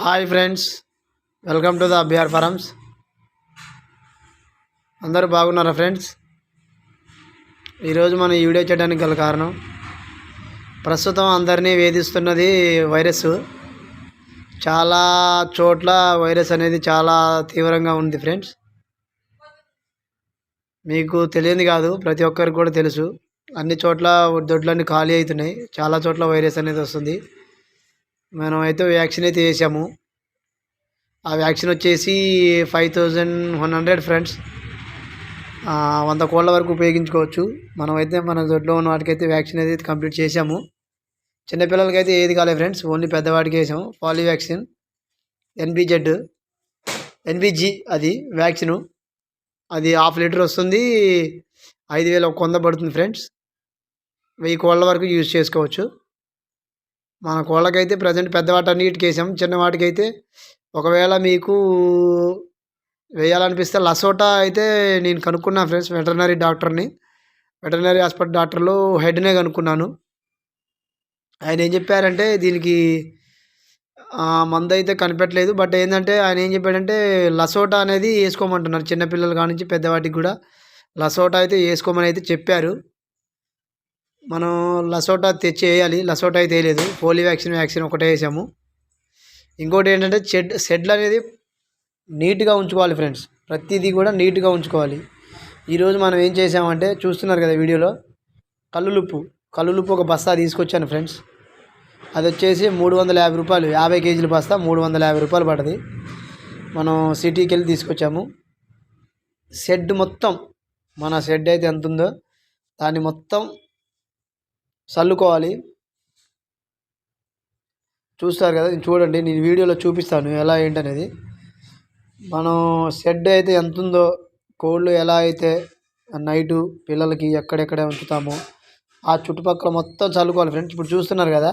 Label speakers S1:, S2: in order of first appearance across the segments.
S1: Hi friends welcome to the BR farms. అందరూ బాగున్నారా friends? ఈరోజు మనం ఈ వీడియో చేయడానికి గల కారణం ప్రస్తుతం అందరినీ వేధిస్తున్నది వైరస్. చాలా చోట్ల వైరస్ అనేది చాలా తీవ్రంగా ఉంది ఫ్రెండ్స్. మీకు తెలియదు కాదు ప్రతి ఒక్కరికి కూడా తెలుసు. అన్ని చోట్ల దొడ్లన్నీ ఖాళీ అవుతున్నాయి. చాలా చోట్ల వైరస్ అనేది వస్తుంది. మనం అయితే వ్యాక్సిన్ అయితే వేసాము ఆ వ్యాక్సిన్ వచ్చేసి five thousand one hundred friends. వంద కోళ్ళ వరకు ఉపయోగించుకోవచ్చు. మనమైతే మన దొడ్లో ఉన్న వాటికైతే వ్యాక్సిన్ అయితే కంప్లీట్ చేసాము చిన్నపిల్లలకి అయితే ఏది కాలేదు ఫ్రెండ్స్ ఓన్లీ పెద్దవాడికి వేసాము. పాలి వ్యాక్సిన్ ఎన్బిజెడ్ ఎన్బిజి అది వ్యాక్సిన్. అది హాఫ్ లీటర్ వస్తుంది. ఐదు వేల ఒక వంద పడుతుంది ఫ్రెండ్స్. వెయ్యి కోళ్ళ వరకు యూజ్ చేసుకోవచ్చు. మన కోళ్ళకైతే ప్రజెంట్ పెద్దవాటి అన్నిటికి వేసాం. చిన్నవాటికైతే ఒకవేళ మీకు వేయాలనిపిస్తే లసోటా అయితే నేను కనుక్కున్నా ఫ్రెండ్స్ వెటర్నరీ డాక్టర్ని. వెటర్నరీ హాస్పిటల్ డాక్టర్లో హెడ్నే కనుక్కున్నాను. ఆయన ఏం చెప్పారంటే దీనికి మందు అయితే కనిపెట్టలేదు. బట్ ఏంటంటే ఆయన ఏం చెప్పాడంటే లసోటా అనేది వేసుకోమంటున్నారు. చిన్నపిల్లలు కానించి పెద్దవాటికి కూడా. లసోటా అయితే వేసుకోమని అయితే చెప్పారు. మనం లసోటా తెచ్చి వేయాలి లసోటా అయితే వేయలేదు. పోలియో వ్యాక్సిన్ వ్యాక్సిన్ ఒకటే వేసాము. ఇంకోటి ఏంటంటే షెడ్ షెడ్లు అనేది నీట్గా ఉంచుకోవాలి ఫ్రెండ్స్. ప్రతిదీ కూడా నీట్గా ఉంచుకోవాలి. ఈరోజు మనం ఏం చేసామంటే చూస్తున్నారు కదా వీడియోలో కల్లులుప్పు. కల్లులుప్పు ఒక బస్తా తీసుకొచ్చాను ఫ్రెండ్స్. అది వచ్చేసి మూడు వందల యాభై రూపాయలు. యాభై కేజీల బస్తా మూడు వందల యాభై రూపాయలు పడుతుంది మనం సిటీకి వెళ్ళి తీసుకొచ్చాము. షెడ్ మొత్తం మన షెడ్ అయితే ఎంత ఉందో దాన్ని మొత్తం చల్లుకోవాలి. చూస్తారు కదా చూడండి నేను వీడియోలో చూపిస్తాను ఎలా ఏంటనేది. మనం షెడ్ అయితే ఎంత ఉందో కోళ్ళు ఎలా అయితే నైటు పిల్లలకి ఎక్కడెక్కడ ఉంచుతామో ఆ చుట్టుపక్కల మొత్తం చల్లుకోవాలి. ఫ్రెండ్స్ ఇప్పుడు చూస్తున్నారు కదా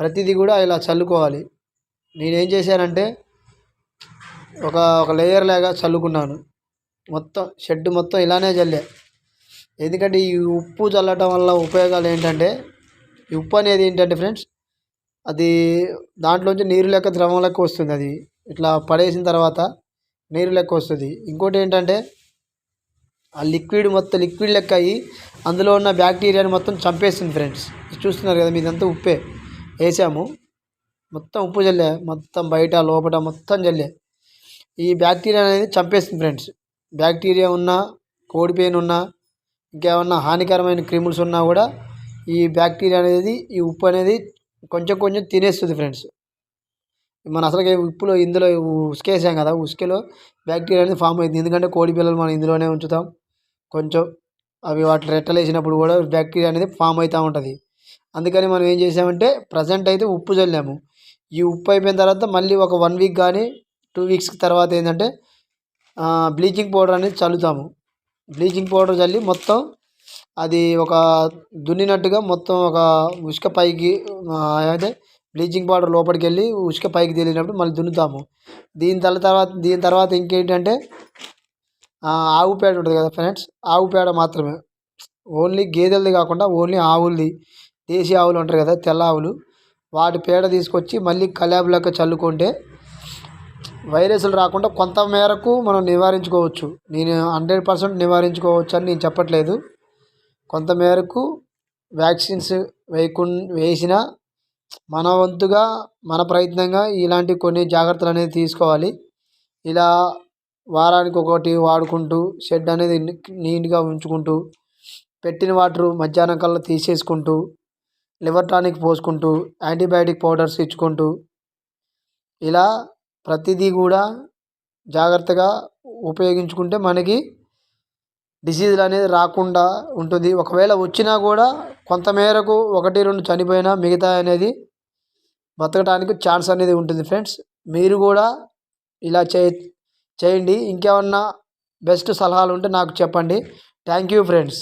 S1: ప్రతిదీ కూడా ఇలా చల్లుకోవాలి. నేనేం చేశానంటే ఒక ఒక లేయర్ లాగా చల్లుకున్నాను. మొత్తం షెడ్ మొత్తం ఇలానే చల్లే. ఎందుకంటే ఈ ఉప్పు చల్లటం వల్ల ఉపయోగాలు ఏంటంటే ఈ ఉప్పు అనేది ఏంటంటే ఫ్రెండ్స్ అది దాంట్లోంచి నీరు లెక్క ద్రవం లెక్క వస్తుంది అది. ఇట్లా పడేసిన తర్వాత నీరు లెక్క వస్తుంది. ఇంకోటి ఏంటంటే ఆ లిక్విడ్ మొత్తం లిక్విడ్ లెక్క అయ్యి అందులో ఉన్న బ్యాక్టీరియాని మొత్తం చంపేస్తుంది ఫ్రెండ్స్. చూస్తున్నారు కదా మీదంతా ఉప్పే వేసాము. మొత్తం ఉప్పు చల్లే మొత్తం బయట లోపల మొత్తం చల్లే ఈ బ్యాక్టీరియా అనేది చంపేస్తుంది ఫ్రెండ్స్. బ్యాక్టీరియా ఉన్న కోడిపోయిన ఉన్న ఇంకేమన్నా హానికరమైన క్రిముల్స్ ఉన్నా కూడా ఈ బ్యాక్టీరియా అనేది ఈ ఉప్పు అనేది కొంచెం కొంచెం తినేస్తుంది ఫ్రెండ్స్. మన అసలు ఉప్పులో ఇందులో ఉసుకేసాం కదా ఉసుకలో బ్యాక్టీరియా అనేది ఫామ్ అవుతుంది ఎందుకంటే కోడి పిల్లలు మనం ఇందులోనే ఉంచుతాం. కొంచెం అవి వాటి రెట్టలు వేసినప్పుడు కూడా బ్యాక్టీరియా అనేది ఫామ్ అవుతూ ఉంటుంది. అందుకని మనం ఏం చేసామంటే ప్రజెంట్ అయితే ఉప్పు చల్లాము. ఈ ఉప్పు అయిపోయిన తర్వాత మళ్ళీ ఒక వన్ వీక్ కానీ టూ వీక్స్ తర్వాత ఏంటంటే బ్లీచింగ్ పౌడర్ అనేది చల్లుతాము. బ్లీచింగ్ పౌడర్ చల్లి మొత్తం అది ఒక దున్నినట్టుగా మొత్తం ఒక ఉసుక పైకి అయితే బ్లీచింగ్ పౌడర్ లోపలికి వెళ్ళి ఉసుక పైకి తేలినప్పుడు మళ్ళీ దున్నుతాము. దీని తల తర్వాత దీని తర్వాత ఇంకేంటంటే ఆవు పేడ ఉంటుంది కదా ఫ్రెండ్స్ ఆవు పేడ మాత్రమే. ఓన్లీ గేదెలది కాకుండా ఓన్లీ ఆవులది దేశీ ఆవులు ఉంటారు కదా తెల్ల ఆవులు. వాటి పేడ తీసుకొచ్చి మళ్ళీ కల్యాబులక చల్లుకుంటే వైరస్లు రాకుండా కొంత మేరకు మనం నివారించుకోవచ్చు. నేను హండ్రెడ్ పర్సెంట్ నివారించుకోవచ్చు అని నేను చెప్పట్లేదు. కొంత మేరకు వ్యాక్సిన్స్ వేయకు వేసిన మన వంతుగా మన ప్రయత్నంగా ఇలాంటి కొన్ని జాగ్రత్తలు అనేది తీసుకోవాలి. ఇలా వారానికి ఒకటి వాడుకుంటూ షెడ్ అనేది నీట్గా ఉంచుకుంటూ పెట్టిన వాటర్ మధ్యాహ్నం కల్లా తీసేసుకుంటూ లివర్ టానిక్ పోసుకుంటూ యాంటీబయాటిక్ పౌడర్స్ ఇచ్చుకుంటూ ఇలా ప్రతిదీ కూడా జాగ్రత్తగా ఉపయోగించుకుంటే మనకి డిసీజులు అనేది రాకుండా ఉంటుంది. ఒకవేళ వచ్చినా కూడా కొంతమేరకు ఒకటి రెండు చనిపోయినా మిగతా అనేది బతకడానికి ఛాన్స్ అనేది ఉంటుంది ఫ్రెండ్స్ మీరు కూడా ఇలా చే చేయండి. ఇంకేమన్నా బెస్ట్ సలహాలు ఉంటే నాకు చెప్పండి. Thank you friends